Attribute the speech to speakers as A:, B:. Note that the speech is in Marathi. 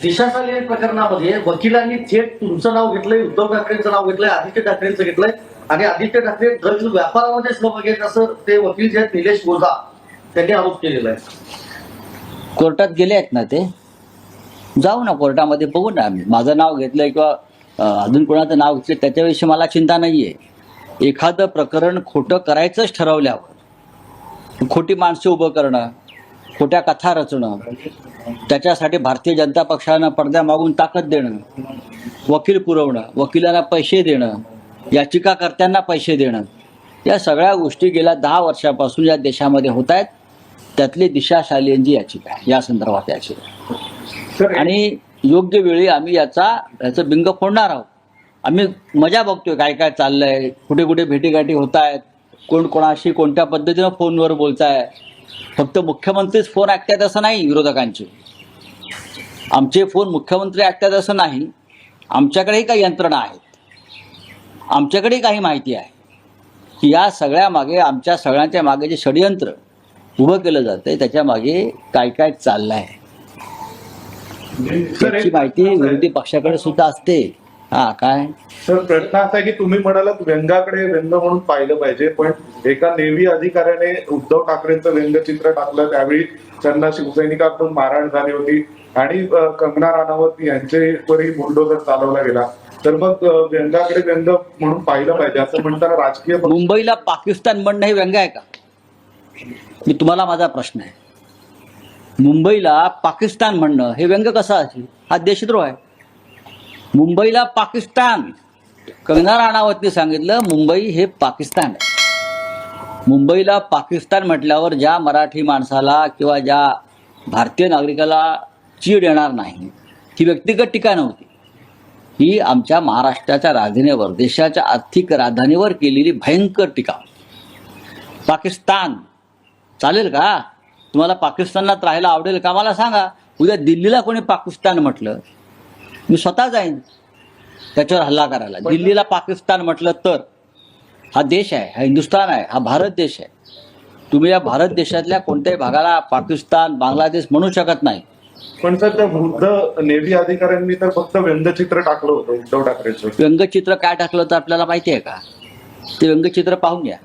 A: दिशा साली प्रकरणामध्ये वकिलांनी थेट तुमचं नाव घेतलंय उद्धव ठाकरेंचं नाव घेतलंय आदित्य ठाकरेंचं घेतलंय. आणि आदित्य ठाकरे ड्रग्ज व्यापारामध्येच न बघेल असं ते वकील जे आहेत निलेश गोजा त्यांनी आरोप केलेला आहे.
B: कोर्टात गेले आहेत ना ते? जाऊ ना कोर्टामध्ये बघू ना. आम्ही माझं नाव घेतलंय किंवा अजून कोणाचं नाव घेतलं त्याच्याविषयी मला चिंता नाहीये. एखादं प्रकरण खोटं करायचंच ठरवल्यावर खोटी माणसं उभं करणं खोट्या कथा रचणं त्याच्यासाठी भारतीय जनता पक्षानं पडद्यामागून ताकद देणं वकील पुरवणं वकिलांना पैसे देणं याचिकाकर्त्यांना पैसे देणं या सगळ्या गोष्टी गेल्या दहा वर्षापासून या देशामध्ये होत आहेत. त्यातली दिशा शालियनची याचिका आहे या संदर्भात याचिका आणि योग्य वेळी आम्ही याचा याचं बिंग फोडणार आहोत. आम्ही मजा बघतोय काय काय चाललंय कुठे कुठे भेटीगाठी होत आहेत कोण कोणाशी कोणत्या पद्धतीनं फोनवर बोलताय फक्त मुख्यमंत्रीच फोन ऐकतात असं नाही विरोधकांचे. आमचे फोन मुख्यमंत्री ऐकतात असं नाही. आमच्याकडेही काही यंत्रणा आहेत. आमच्याकडेही काही माहिती आहे. की या सगळ्या मागे आमच्या सगळ्यांच्या मागे जे षडयंत्र उभं केलं जातंय त्याच्यामागे काय काय चाललं आहे त्याची माहिती. विरोधी पक्षाकडे सुद्धा असते. हा काय?
C: सर प्रश्न असा आहे की तुम्ही म्हणालात व्यंगाकडे व्यंग म्हणून पाहिलं पाहिजे पण एका नेव्ही अधिकाऱ्याने उद्धव ठाकरेंचं व्यंगचित्र टाकलं त्यावेळी त्यांना शिवसैनिकांकडून मारहाण झाली होती. आणि कंगना राणावत यांचेवरही बुलडोजर चालवला गेला. तर मग व्यंगाकडे व्यंग म्हणून पाहिलं पाहिजे असं म्हणताना राजकीय
B: मुंबईला पाकिस्तान म्हणणं हे व्यंग आहे का? मी तुम्हाला माझा प्रश्न आहे. मुंबईला पाकिस्तान म्हणणं हे व्यंग कसं असेल हा देशद्रोह आहे. मुंबईला पाकिस्तान. कंगना राणावतने सांगितलं मुंबई हे पाकिस्तान आहे. मुंबईला पाकिस्तान म्हटल्यावर ज्या मराठी माणसाला किंवा ज्या भारतीय नागरिकाला चीड येणार नाही ही व्यक्तिगत टीका नव्हती. ही आमच्या महाराष्ट्राच्या राजधानीवर देशाच्या आर्थिक राजधानीवर केलेली भयंकर टीका. पाकिस्तान. चालेल का? तुम्हाला पाकिस्तानात राहायला आवडेल का? मला सांगा. उद्या दिल्लीला कोणी पाकिस्तान म्हटलं? मी स्वतः जाईन. त्याच्यावर हल्ला करायला. दिल्लीला पाकिस्तान म्हटलं तर हा देश आहे हा हिंदुस्थान आहे हा भारत देश आहे. तुम्ही या भारत देशातल्या कोणत्याही भागाला पाकिस्तान बांगलादेश म्हणू शकत नाही.
C: पण सर त्या वृद्ध नेव्ही अधिकाऱ्यांनी तर फक्त व्यंगचित्र टाकलं होतं उद्धव ठाकरेंचं.
B: व्यंगचित्र काय टाकलं तर आपल्याला माहिती आहे का? ते व्यंगचित्र पाहून घ्या.